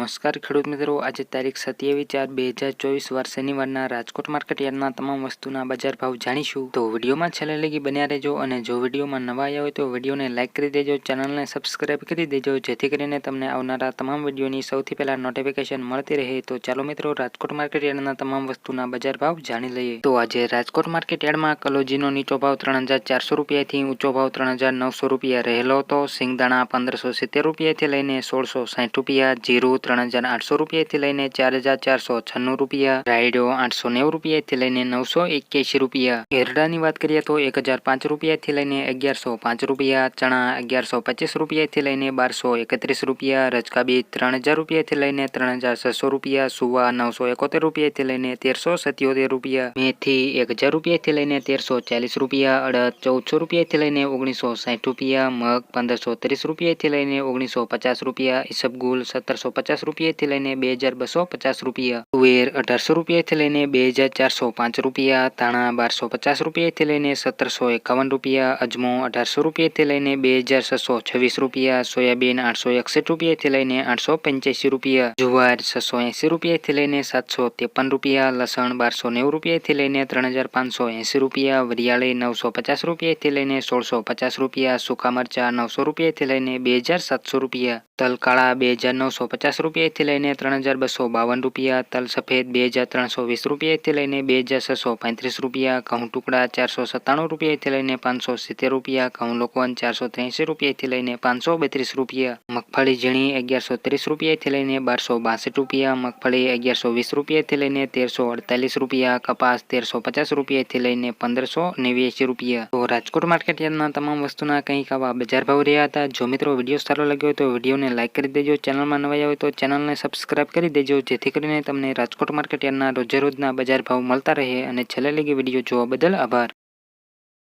નમસ્કાર ખેડૂત મિત્રો, આજે તારીખ સત્યાવીસ ચાર બે હજાર ચોવીસ વાર શનિવારના રાજકોટ માર્કેટ યાર્ડના તમામ વસ્તુના બજાર ભાવ જાણીશું. તો વિડીયોમાં છેલ્લે લગી બન્યા રહેજો અને જો વિડીયોમાં નવા આવ્યા હોય તો વિડીયોને લાઇક કરી દેજો, ચેનલને સબસ્ક્રાઇબ કરી દેજો, જેથી કરીને તમને આવનારા તમામ વિડીયોની સૌથી પહેલા નોટિફિકેશન મળતી રહે. તો ચાલો મિત્રો, રાજકોટ માર્કેટ યાર્ડના તમામ વસ્તુના બજાર ભાવ જાણી લઈએ. તો આજે રાજકોટ માર્કેટ યાર્ડમાં કલોજીનો નીચો ભાવ ત્રણ હજાર ચારસો રૂપિયાથી ઊંચો ભાવ ત્રણ હજાર નવસો રૂપિયા રહેલો હતો. સિંગદાણા પંદરસો સિત્તેર રૂપિયાથી લઈને સોળસો સાઠ રૂપિયા, જીરું ત્રણ હજાર આઠસો રૂપિયાથી લઈને ચાર હજાર ચારસો છન્નું રૂપિયા, રાયડો આઠસો નેવું રૂપિયાથી લઈને નવસો એક્યાસી રૂપિયા. એરડાની વાત કરીએ તો એક હજાર પાંચ રૂપિયાથી લઈને અગિયારસો પાંચ રૂપિયા, ચણા અગિયારસો પચીસ રૂપિયાથી લઈને બારસો એકત્રીસ રૂપિયા રજકા બીજ ત્રણ હજાર રૂપિયાથી લઈને ત્રણ હજાર છસો રૂપિયા, સુવા નવસો એકોતેર રૂપિયાથી લઈને તેરસો સત્યોતેર રૂપિયા, મેથી એક હજાર રૂપિયાથી લઈને તેરસો ચાલીસ રૂપિયા, અડદ ચૌદસો રૂપિયાથી લઈને ઓગણીસો સાઠ રૂપિયા, મગ પંદરસો ત્રીસ રૂપિયાથી લઈને ઓગણીસો પચાસ રૂપિયા, ઈસબગુલ સત્તરસો પચાસ રૂપિયાથી લઈને બે હજાર બસો પચાસ રૂપિયા તુવેર અઢારસો રૂપિયાથી લઈને બે હજાર ચારસો પાંચ રૂપિયા ધાણા બારસો પચાસ રૂપિયાથી લઈને સત્તરસો એકાવન રૂપિયા અજમો અઢારસો રૂપિયાથી લઈને બે હજાર છસો છવ્વીસ રૂપિયા સોયાબીન આઠસો એકસઠ રૂપિયાથી લઈને આઠસો પંચ્યાસી રૂપિયા જુવાર છસો એંસી રૂપિયાથી લઈને સાતસો ત્રેપન રૂપિયા લસણ બારસો નેવું રૂપિયાથી લઈને ત્રણ હજાર પાંચસો એંસી રૂપિયા વરિયાળી નવસો પચાસ રૂપિયાથી લઈને સોળસો પચાસ રૂપિયા સૂકા મરચા નવસો રૂપિયાથી લઈને બે હજાર સાતસો રૂપિયા તલ કાળા બે હજાર નવસો પચાસ રૂપિયાથી લઈને ત્રણ હજાર બસો બાવન રૂપિયા, તલ સફેદ બે હજાર ત્રણસો વીસ રૂપિયાથી લઈને બે હજાર છસો પાંત્રીસ રૂપિયા, ઘઉં ટુકડા ચારસો સત્તાણું રૂપિયાથી લઈને પાંચસો સિત્તેર રૂપિયા, ઘઉં લોકવન ચારસો ત્ર્યાસી રૂપિયાથી લઈને પાંચસો બત્રીસ રૂપિયા, મગફળી ઝીણી અગિયારસો ત્રીસ રૂપિયાથી લઈને બારસો બાસઠ રૂપિયા, મગફળી અગિયારસો વીસ રૂપિયાથી લઈને તેરસો અડતાલીસ રૂપિયા, કપાસ તેરસો પચાસ રૂપિયાથી લઈને પંદરસો નેવ્યાસી રૂપિયા. તો રાજકોટ માર્કેટ યાર્ડના તમામ વસ્તુના કંઈક આવા બજાર ભાવ રહ્યા હતા. જો મિત્રો વીડિયો સારો લાગ્યો હોય તો વિડીયોને લાઇક કરી દેજો, ચેનલમાં નવા હોય તો ચેનલને સબસ્ક્રાઇબ કરી દેજો, જેથી કરીને તમને રાજકોટ માર્કેટ યાર્ડના રોજેરોજના બજાર ભાવ મળતા રહે. અને છેલ્લે લગી વીડિયો જોવા બદલ આભાર.